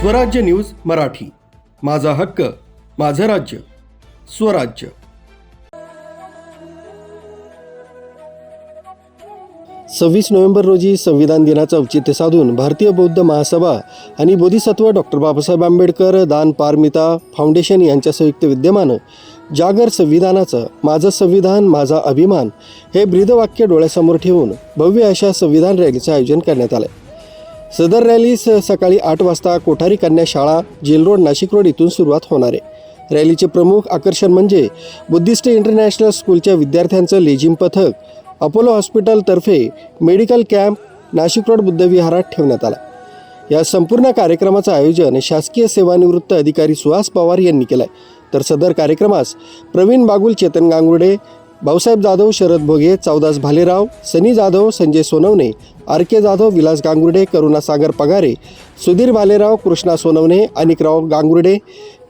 स्वराज्य न्यूज मराठी. माझा हक्क माझं राज्य स्वराज्य. सव्वीस नोव्हेंबर रोजी संविधान दिनाचं औचित्य साधून भारतीय बौद्ध महासभा आणि बोधिसत्व डॉक्टर बाबासाहेब आंबेडकर दान पारमिता फाउंडेशन यांच्या संयुक्त विद्यमानं जागर संविधानाचं माझं संविधान माझा अभिमान हे ब्रीदवाक्य डोळ्यासमोर ठेवून भव्य अशा संविधान रॅलीचं आयोजन करण्यात आलं सदर रॅलीस सकाळी आठ वाजता कोठारी कन्या शाळा जेल रोड नाशिक रोड इथून सुरुवात होणार आहे. रॅलीचे प्रमुख आकर्षण म्हणजे बुद्धिस्ट इंटरनॅशनल स्कूलच्या विद्यार्थ्यांचं लेझिम पथक अपोलो हॉस्पिटलतर्फे मेडिकल कॅम्प नाशिक रोड बुद्धविहारात ठेवण्यात आला. या संपूर्ण कार्यक्रमाचं आयोजन शासकीय सेवानिवृत्त अधिकारी सुहास पवार यांनी केलं आहे तर सदर कार्यक्रमास Pravin Bagul Chetan Gangude Bhausaheb Jadhav Sharad Bhoge Chaudas Bhalerao Sunny Jadhav Sanjay Sonawane R K Jadhav Vilas Gangurde Karunasagar Pagare Sudhir Bhalerao Krishna Sonawane Anikrao Gangurde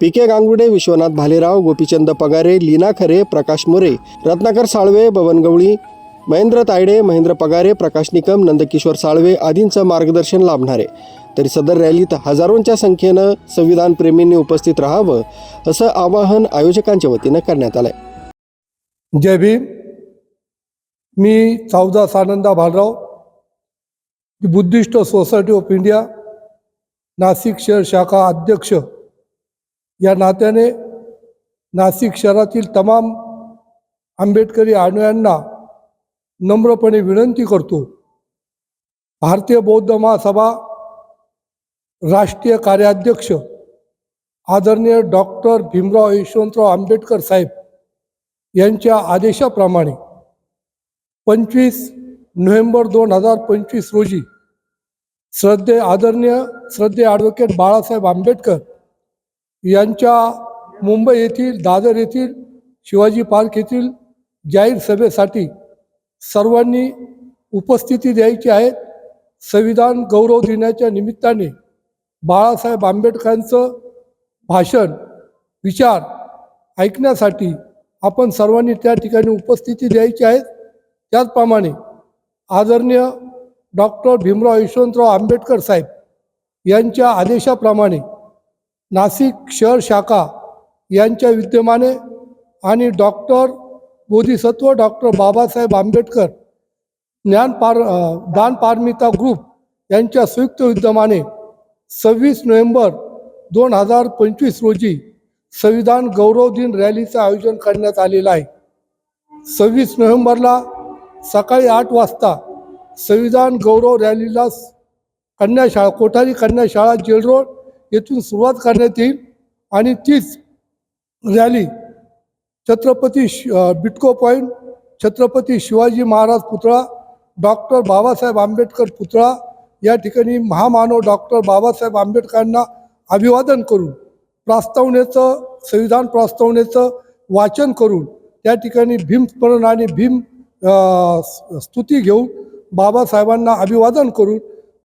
P K Gangurde Vishwanath Bhalerao Gopichand Pagare Leena Khare Prakash More Ratnakar Salve Baban गवळी महेंद्र तायडे महेंद्र पगारे प्रकाश निकम नंदकिशोर साळवे आदींचं मार्गदर्शन लाभणारे. तरी सदर रॅलीत हजारोंच्या संख्येनं संविधान प्रेमींनी उपस्थित राहावं असं आवाहन आयोजकांच्या वतीनं करण्यात आलं आहे जय भीम। मी चौदा Ananda Bhalrao Buddhist Society of India Nashik शहर शाखा अध्यक्ष. या नात्याने नाशिक शहरातील तमाम आंबेडकरी अनुयांना नम्रपणे विनंती करतो. भारतीय बौद्ध महासभा राष्ट्रीय कार्याध्यक्ष आदरणीय डॉक्टर भीमराव यशवंतराव आंबेडकर साहेब यांच्या आदेशाप्रमाणे पंचवीस नोव्हेंबर दोन हजार पंचवीस रोजी श्रद्धे आदरणीय श्रद्धे ॲडव्होकेट बाळासाहेब आंबेडकर यांच्या मुंबई येथील दादर येथील शिवाजी पार्क येथील जाहीर सभेसाठी सर्वांनी उपस्थिती द्यायची आहे. संविधान गौरव दिनाच्या निमित्ताने बाळासाहेब आंबेडकरांचं भाषण विचार ऐकण्यासाठी आपण सर्वांनी त्या ठिकाणी उपस्थिती द्यायची आहे. त्याचप्रमाणे आदरणीय डॉक्टर भीमराव यशवंतराव आंबेडकर साहेब यांच्या आदेशाप्रमाणे नाशिक शहर शाखा यांच्या विद्यमाने आणि डॉक्टर बोधिसत्व डॉक्टर बाबासाहेब आंबेडकर ज्ञान पार ग्रुप यांच्या संयुक्त विद्यमाने सव्वीस नोव्हेंबर दोन हजार पंचवीस रोजी संविधान गौरव दिन रॅलीचं आयोजन करण्यात आलेलं आहे. सव्वीस नोव्हेंबरला सकाळी आठ वाजता संविधान गौरव रॅलीला कन्याशाळा कोठारी कन्याशाळा जेल रोड येथून सुरुवात करण्यात येईल आणि तीच रॅली छत्रपती शि बिटको पॉईंट छत्रपती शिवाजी महाराज पुतळा डॉक्टर बाबासाहेब आंबेडकर पुतळा या ठिकाणी महामानव डॉक्टर बाबासाहेब आंबेडकरांना अभिवादन करून प्रास्तावनेचं संविधान प्रास्तावनेचं वाचन करून त्या ठिकाणी भीमस्मरण आणि भीम स्तुती घेऊन बाबासाहेबांना अभिवादन करून